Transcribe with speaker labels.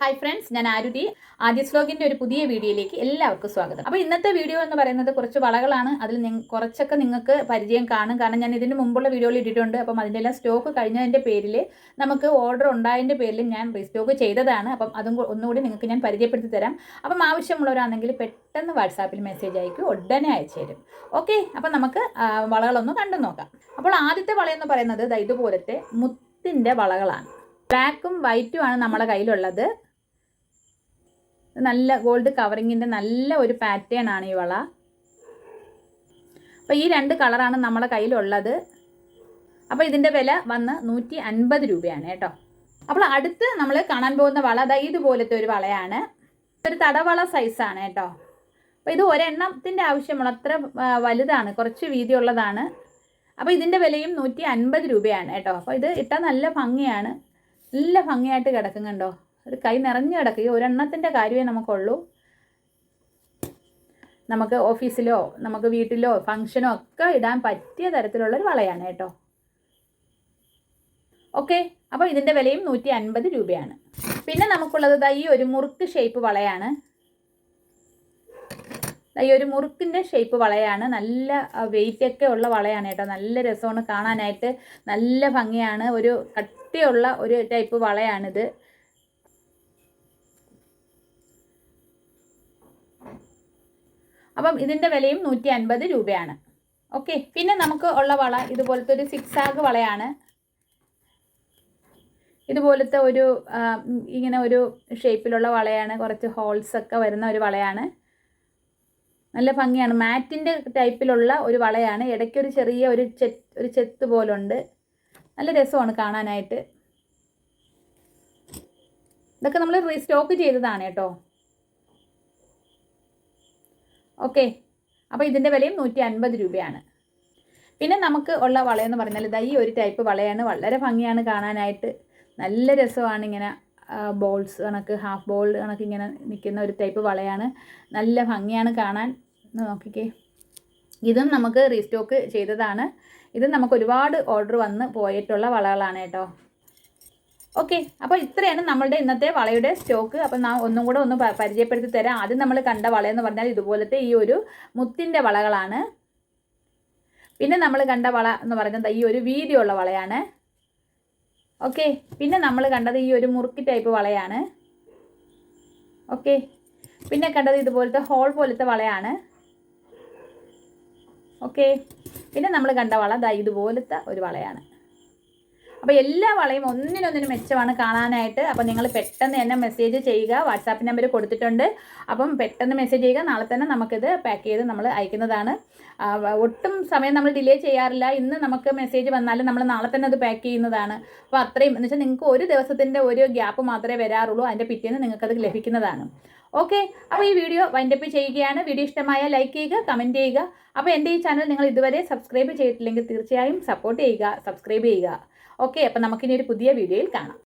Speaker 1: Hi friends ഞാൻ ആരുതി. ആദ്യ ശ്ലോകിന്റെ ഒരു പുതിയ വീഡിയോയിലേക്ക് എല്ലാവർക്കും സ്വാഗതം. അപ്പോൾ ഇന്നത്തെ വീഡിയോ എന്ന് പറയുന്നത് കുറച്ച് വളകളാണ്. അതിൽ കുറച്ചൊക്കെ നിങ്ങൾക്ക് പരിചയം കാണും. കാരണം ഞാൻ ഇതിന് മുമ്പുള്ള വീഡിയോയിൽ ഇട്ടിട്ടുണ്ട്. അപ്പം അതിന്റെ എല്ലാം സ്റ്റോക്ക് കഴിഞ്ഞതിന്റെ പേരിൽ നമുക്ക് ഓർഡർ ഉണ്ടായതിന്റെ പേരിൽ ഞാൻ റീസ്റ്റോക്ക് ചെയ്തതാണ്. അപ്പം അതും ഒന്നുകൂടി നിങ്ങൾക്ക് ഞാൻ പരിചയപ്പെടുത്തി തരാം. അപ്പം ആവശ്യമുള്ളവരാണെങ്കിൽ പെട്ടെന്ന് വാട്സാപ്പിൽ മെസ്സേജ് അയക്കും ഉടനെ അയച്ചു തരും. ഓക്കെ അപ്പം നമുക്ക് വളകളൊന്ന് കണ്ടു നോക്കാം. അപ്പോൾ ആദ്യത്തെ വളയെന്ന് പറയുന്നത് ഇതുപോലത്തെ മുത്തിന്റെ വളകളാണ്. ബ്ലാക്കും വൈറ്റും ആണ് നമ്മുടെ കയ്യിലുള്ളത്. നല്ല ഗോൾഡ് കവറിങ്ങിന്റെ നല്ല ഒരു പാറ്റേൺ ആണ് ഈ വള. അപ്പോൾ ഈ രണ്ട് കളറാണ് നമ്മുടെ കയ്യിലുള്ളത്. അപ്പോൾ ഇതിന്റെ വില വന്ന് നൂറ്റി അൻപത് രൂപയാണ് കേട്ടോ. അപ്പോൾ അടുത്ത് നമ്മൾ കാണാൻ പോകുന്ന വള അതായത് ഇതുപോലത്തെ ഒരു വളയാണ്. ഒരു തടവള സൈസാണ് കേട്ടോ. അപ്പോൾ ഇത് ഒരെണ്ണത്തിന്റെ ആവശ്യമുള്ള അത്ര വലുതാണ്. കുറച്ച് വീതിയുള്ളതാണ് അപ്പോൾ ഇതിന്റെ വിലയും നൂറ്റി അൻപത് രൂപയാണ് കേട്ടോ. അപ്പോൾ ഇത് ഇട്ടാൽ നല്ല ഭംഗിയാണ്. നല്ല ഭംഗിയായിട്ട് കിടക്കുന്നുണ്ടോ? ഒരു കൈ നിറഞ്ഞു കിടക്കുക ഈ ഒരെണ്ണത്തിന്റെ കാര്യമേ നമുക്കുള്ളൂ. നമുക്ക് ഓഫീസിലോ നമുക്ക് വീട്ടിലോ ഫംഗ്ഷനോ ഒക്കെ ഇടാൻ പറ്റിയ തരത്തിലുള്ളൊരു വളയാണ് കേട്ടോ. ഓക്കെ അപ്പോൾ ഇതിന്റെ വിലയും നൂറ്റി അൻപത് രൂപയാണ്. പിന്നെ നമുക്കുള്ളത് ഈ ഒരു മുറുക്ക് ഷേപ്പ് വളയാണ്. ഈ ഒരു മുറുക്കിന്റെ ഷേപ്പ് വളയാണ്. നല്ല വെയിറ്റ് ഒക്കെ ഉള്ള വളയാണ് കേട്ടോ. നല്ല രസമാണ് കാണാനായിട്ട്. നല്ല ഭംഗിയാണ്. ഒരു കട്ടിയുള്ള ഒരു ടൈപ്പ് വളയാണിത്. അപ്പം ഇതിന്റെ വിലയും നൂറ്റി അൻപത് രൂപയാണ്. ഓക്കെ പിന്നെ നമുക്ക് ഉള്ള വള ഇതുപോലത്തെ ഒരു സിക്സ് ആഗ് വളയാണ്. ഇതുപോലത്തെ ഒരു ഇങ്ങനെ ഒരു ഷേപ്പിലുള്ള വളയാണ്. കുറച്ച് ഹോൾസ് ഒക്കെ വരുന്ന ഒരു വളയാണ്. നല്ല ഭംഗിയാണ്. മാറ്റിന്റെ ടൈപ്പിലുള്ള ഒരു വളയാണ്. ഇടയ്ക്കൊരു ചെറിയ ഒരു ചെ ഒരു ചെത്ത് പോലുണ്ട്. നല്ല രസമാണ് കാണാനായിട്ട്. ഇതൊക്കെ നമ്മൾ റീസ്റ്റോക്ക് ചെയ്തതാണ് കേട്ടോ. ഓക്കെ. അപ്പോൾ ഇതിന്റെ വിലയും നൂറ്റി അൻപത് രൂപയാണ്. പിന്നെ നമുക്ക് ഉള്ള വളയെന്ന് പറഞ്ഞാൽ ഇതാ ഈ ഒരു ടൈപ്പ് വളയാണ്. വളരെ ഭംഗിയാണ് കാണാനായിട്ട്. നല്ല രസമാണ് ഇങ്ങനെ ബോൾസ് കണക്ക് ഹാഫ് ബോൾ കണക്ക് ഇങ്ങനെ നിൽക്കുന്ന ഒരു ടൈപ്പ് വളയാണ്. നല്ല ഭംഗിയാണ് കാണാൻ. നോക്കിക്കേ. ഇതും നമുക്ക് റീസ്റ്റോക്ക് ചെയ്തതാണ്. ഇത് നമുക്ക് ഒരുപാട് ഓർഡർ വന്ന് പോയിട്ടുള്ള വളകളാണ് കേട്ടോ. ഓക്കെ അപ്പോൾ ഇത്രയാണ് നമ്മളുടെ ഇന്നത്തെ വളയുടെ സ്റ്റോക്ക്. അപ്പം ഞാൻ ഒന്നും കൂടെ ഒന്ന് പരിചയപ്പെടുത്തി തരാം. ആദ്യം നമ്മൾ കണ്ട വളയെന്ന് പറഞ്ഞാൽ ഇതുപോലത്തെ ഈ ഒരു മുത്തിന്റെ വളകളാണ്. പിന്നെ നമ്മൾ കണ്ട വള എന്ന് പറയുന്നത് ഈ ഒരു വീതിയുള്ള വളയാണ്. ഓക്കെ പിന്നെ നമ്മൾ കണ്ടത് ഈ ഒരു മുറുക്കി ടൈപ്പ് വളയാണ്. ഓക്കെ പിന്നെ കണ്ടത് ഇതുപോലത്തെ ഹോൾ പോലത്തെ വളയാണ്. ഓക്കെ പിന്നെ നമ്മൾ കണ്ട വള ദാ ഇതുപോലത്തെ ഒരു വളയാണ്. അപ്പോൾ എല്ലാ വളയും ഒന്നിനൊന്നിന് മെച്ചമാണ് കാണാനായിട്ട്. അപ്പോൾ നിങ്ങൾ പെട്ടെന്ന് തന്നെ മെസ്സേജ് ചെയ്യുക. വാട്സാപ്പ് നമ്പർ കൊടുത്തിട്ടുണ്ട്. അപ്പം പെട്ടെന്ന് മെസ്സേജ് ചെയ്യുക. നാളെ തന്നെ നമുക്കിത് പാക്ക് ചെയ്ത് നമ്മൾ അയക്കുന്നതാണ്. ഒട്ടും സമയം നമ്മൾ ഡിലേ ചെയ്യാറില്ല. ഇന്ന് നമുക്ക് മെസ്സേജ് വന്നാലും നമ്മൾ നാളെ തന്നെ അത് പാക്ക് ചെയ്യുന്നതാണ്. അപ്പോൾ അത്രയും. എന്ന് വെച്ചാൽ നിങ്ങൾക്ക് ഒരു ദിവസത്തിന്റെ ഒരു ഗ്യാപ്പ് മാത്രമേ വരാറുള്ളൂ. അതിന്റെ പിറ്റേന്ന് നിങ്ങൾക്കത് ലഭിക്കുന്നതാണ്. ഓക്കെ അപ്പോൾ ഈ വീഡിയോ വൈൻഡപ്പ് ചെയ്യുകയാണ്. വീഡിയോ ഇഷ്ടമായ ലൈക്ക് ചെയ്യുക കമന്റ് ചെയ്യുക. അപ്പോൾ എന്റെ ഈ ചാനൽ നിങ്ങൾ ഇതുവരെ സബ്സ്ക്രൈബ് ചെയ്തിട്ടില്ലെങ്കിൽ തീർച്ചയായും സപ്പോർട്ട് ചെയ്യുക സബ്സ്ക്രൈബ് ചെയ്യുക. ഓക്കെ അപ്പോൾ നമുക്കിനി ഒരു പുതിയ വീഡിയോയിൽ കാണാം.